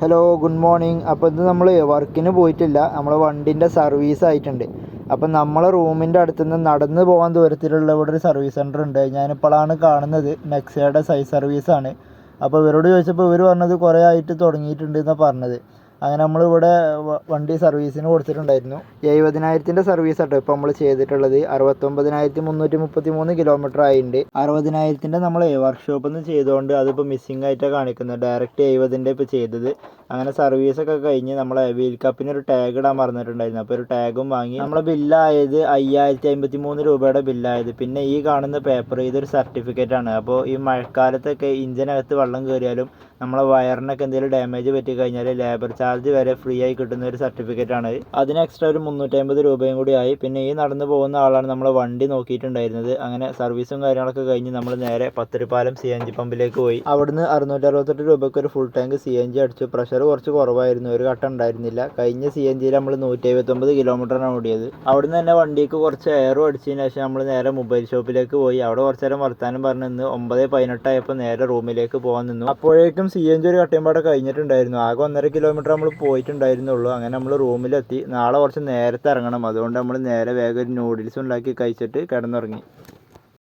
Hello good morning അപ്പോൾ ഇത് നമ്മൾ വർക്കിന് പോയിട്ടില്ല. നമ്മൾ വണ്ടിന്റെ സർവീസ് ആയിട്ടുണ്ട്. അപ്പം നമ്മളെ റൂമിന്റെ അടുത്ത് നിന്ന് നടന്ന് പോകാൻ ദൂരത്തിലുള്ള ഇവിടെ ഒരു സർവീസ് സെന്റർ ഉണ്ട്. ഞാനിപ്പോഴാണ് കാണുന്നത്. നെക്സയുടെ സൈസ് സർവീസാണ് അപ്പോൾ ഇവരോട് ചോദിച്ചപ്പോൾ ഇവർ പറഞ്ഞത് കുറേ ആയിട്ട് തുടങ്ങിയിട്ടുണ്ട് എന്നാണ് പറഞ്ഞത്. അങ്ങനെ നമ്മളിവിടെ വണ്ടി സർവീസിന് കൊടുത്തിട്ടുണ്ടായിരുന്നു. എഴുപതിനായിരത്തിന്റെ സർവീസ് ആട്ടോ ഇപ്പോൾ നമ്മൾ ചെയ്തിട്ടുള്ളത്. അറുപത്തൊമ്പതിനായിരത്തി മുന്നൂറ്റി മുപ്പത്തി മൂന്ന് കിലോമീറ്റർ ആയിട്ടുണ്ട് അറുപതിനായിരത്തിന്റെ നമ്മൾ വർക്ക്ഷോപ്പിൽ നിന്ന് ചെയ്തുകൊണ്ട് അതിപ്പോൾ മിസ്സിംഗ് ആയിട്ടാണ് കാണിക്കുന്നത് ഡയറക്റ്റ് എഴുപതിന്റെ ഇപ്പോൾ ചെയ്തത്. അങ്ങനെ സർവീസൊക്കെ കഴിഞ്ഞ് നമ്മളെ വീൽ കപ്പിന് ഒരു ടാഗ് ഇടാൻ മറന്നിട്ടുണ്ടായിരുന്നു അപ്പോൾ ഒരു ടാഗും വാങ്ങി. നമ്മളെ ബില്ലായത് അയ്യായിരത്തി അമ്പത്തി മൂന്ന് രൂപയുടെ ബില്ലായത് പിന്നെ ഈ കാണുന്ന പേപ്പർ ഇതൊരു സർട്ടിഫിക്കറ്റാണ് അപ്പോൾ ഈ മഴക്കാലത്തൊക്കെ ഇഞ്ചിനകത്ത് വെള്ളം കയറിയാലും നമ്മളെ വയറിനൊക്കെ എന്തെങ്കിലും ഡാമേജ് പറ്റി കഴിഞ്ഞാൽ ലേബർ ചാർജ് വരെ ഫ്രീ ആയി കിട്ടുന്ന ഒരു സർട്ടിഫിക്കറ്റ് ആണ്. അതിന് എക്സ്ട്രാ ഒരു മുന്നൂറ്റമ്പത് രൂപയും കൂടി ആയി. പിന്നെ ഈ നടന്നു പോകുന്ന ആളാണ് നമ്മളെ വണ്ടി നോക്കിയിട്ടുണ്ടായിരുന്നത്. അങ്ങനെ സർവീസും കാര്യങ്ങളൊക്കെ കഴിഞ്ഞ് നമ്മൾ നേരെ പത്തിരിപ്പാലം സി എൻ ജി പമ്പിലേക്ക് പോയി. അവിടുന്ന് അറുന്നൂറ്റി അറുപത്തെട്ട് രൂപയ്ക്ക് ഒരു full tank C N G അടിച്ചു. പ്രഷർ കുറച്ച് കുറവായിരുന്നു. ഒരു ഘട്ടം ഉണ്ടായിരുന്നില്ല. കഴിഞ്ഞ സി എൻ ജിയിൽ നമ്മൾ നൂറ്റി എഴുപത്തൊമ്പത് കിലോമീറ്ററാണ് ഓടിയത്. അവിടുന്ന് തന്നെ വണ്ടിക്ക് കുറച്ച് എയറും അടിച്ചതിന് ശേഷം നമ്മൾ നേരെ മൊബൈൽ ഷോപ്പിലേക്ക് പോയി. അവിടെ കുറച്ച് നേരം വർത്താനം പറഞ്ഞ് നിന്ന് ഒമ്പത് പതിനെട്ടായപ്പോൾ നേരെ റൂമിലേക്ക് പോകാൻ നിന്നു. അപ്പോഴേക്കും സി എൻ ജി ഒരു കട്ടയമ്പാടെ കഴിഞ്ഞിട്ടുണ്ടായിരുന്നു. ആകെ ഒന്നര കിലോമീറ്റർ നമ്മൾ പോയിട്ടുണ്ടായിരുന്നുള്ളൂ. അങ്ങനെ നമ്മൾ റൂമിലെത്തി. നാളെ കുറച്ച് നേരത്തെ ഇറങ്ങണം. അതുകൊണ്ട് നമ്മൾ നേരെ വേഗം ഒരു നൂഡിൽസ് ഉണ്ടാക്കി കഴിച്ചിട്ട് കിടന്നുറങ്ങി.